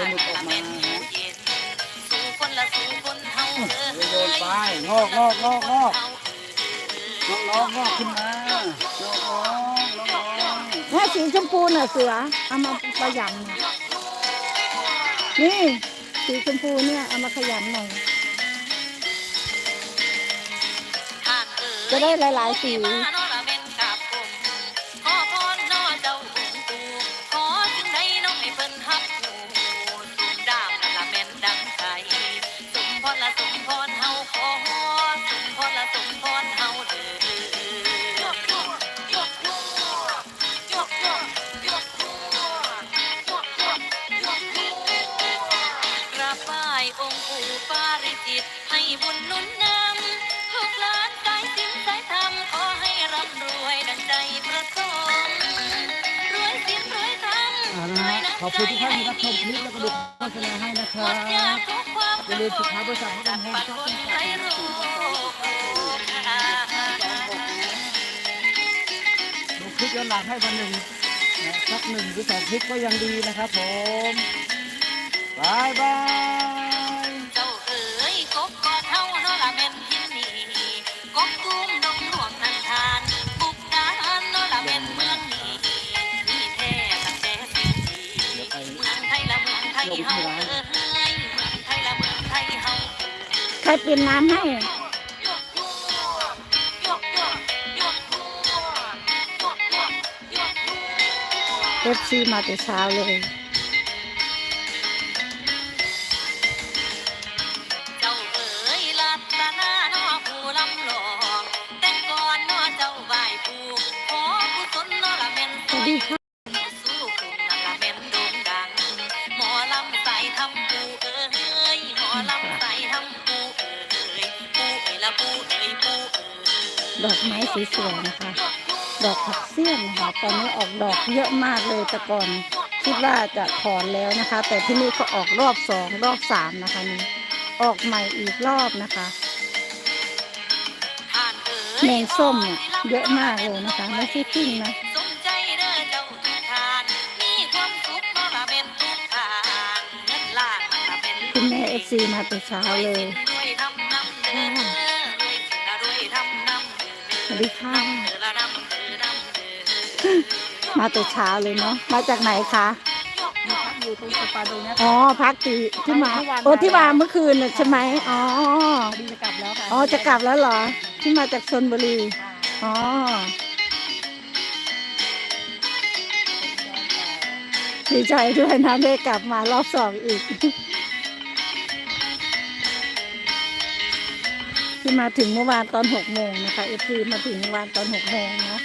เลยหลุดออกมาเฮาเลยโยนไปงอกงอกงอกงอกน้องน้องงอกขึ้นมาน้องน้องน้องน้องแม่สีชมพูน่ะเสือเอามาประยำนี่สีชมพูเนี่ยเอามาขยำหน่อยจะได้หลายๆสี อกราบไหว้องค์ปู่ปาริจิต ให้บุญหนุนนำลูกหลานสายสินสายธรรมขอให้ร่ำรวยดังใจประสงค์รวยสินรวยธรรมอ่านะฮะขอบคุณทุกท่านที่รับชมคลิปแล้วก็ดูโฆษณาให้นะคหมรัดยากบทุกความอย่าลืมสุดท้ายบริษัทให้จักัดนแห้งปัดครับ คนไร้โรคดูคลิปย้อนหลังให้วันหนึ่งนะสักหนึ่งหรือสองคลิปก็ยังดีนะครับผม บายบายเจ้าเอ๋ยกบกอดเฮาเนาะละแม่นที่นี่กบตุ้มดงหลวงนันทานบุกดานเนาะละแม่นเมืองนี้มีแท้ตั้งแต่สิ่งดีเมืองไทยละเมืองไทยเฮาเอ้ยเมืองไทยละเมืองไทยเฮาใครเป็นน้ำให้เอฟซีมาแต่เช้าเลย อ้ยปูเอ้ยดอกไม้สวยๆนะคะ ดอกผักเสี้ยนนะคะตอนนี้ออกดอกเยอะมากเลยแต่ก่อนคิดว่าจะถอนแล้วนะคะ แต่ที่นี่ก็ออกรอบสองรอบสามนะคะนี่ออกใหม่อีกรอบนะคะท่านเอ๋ยแมงส้มเนี่ยเยอะมากเลยนะคะไม่ใช่ปิ้งนะ ซีมาแต่เช้าเลยรวยทำนำเด้อรวยสินะรวยทำนำเด้อสวัสดีค่ะเด้อละนำเด้อนำเด้อมาแต่เช้าเลยเนาะมาจากไหนคะอยู่ตรงสปาโดยนะอ๋อพักตีที่มาโอ้ที่มาเมื่อคืนน่ะใช่ไหมอ๋อดีจะกลับแล้วค่ะอ๋อจะกลับแล้วเหรอ ที่มาจากชนบุรีอ๋อดีใจด้วยนะได้กลับมารอบสองอีก ที่มาถึงเมื่อวานตอนหกโมงนะคะเอฟซีมาถึงเมื่อวานตอนหกโมงเนาะ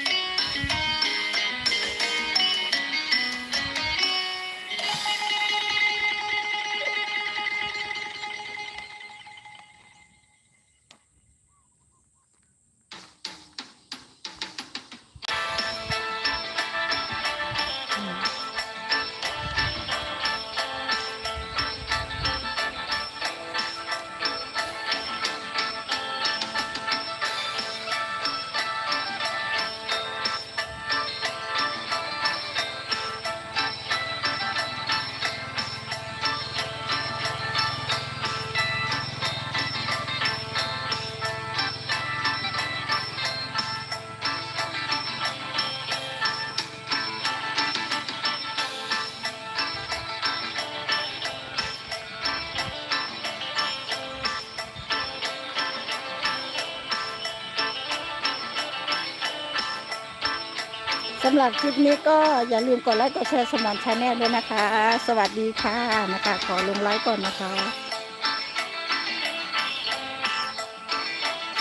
สำหรับคลิปนี้ก็อย่าลืมกดไลค์กดแชร์สมอนชาแนลด้วยนะคะ สวัสดีค่ะนะคะ ขอลงไลค์ก่อนนะคะ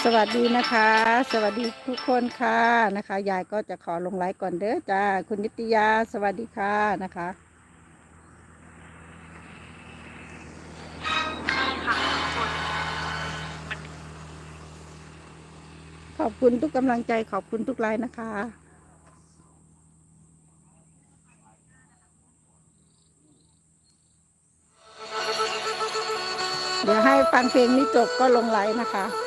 สวัสดีนะคะ สวัสดีทุกคนค่ะนะคะยายก็จะขอลงไลค์ก่อนเด้อจ้าคุณนิตยาสวัสดีค่ะนะคะขอบคุณทุกกำลังใจขอบคุณทุกไลน์นะคะ ฟังเพลงนี้จบก็ลงไลน์นะคะ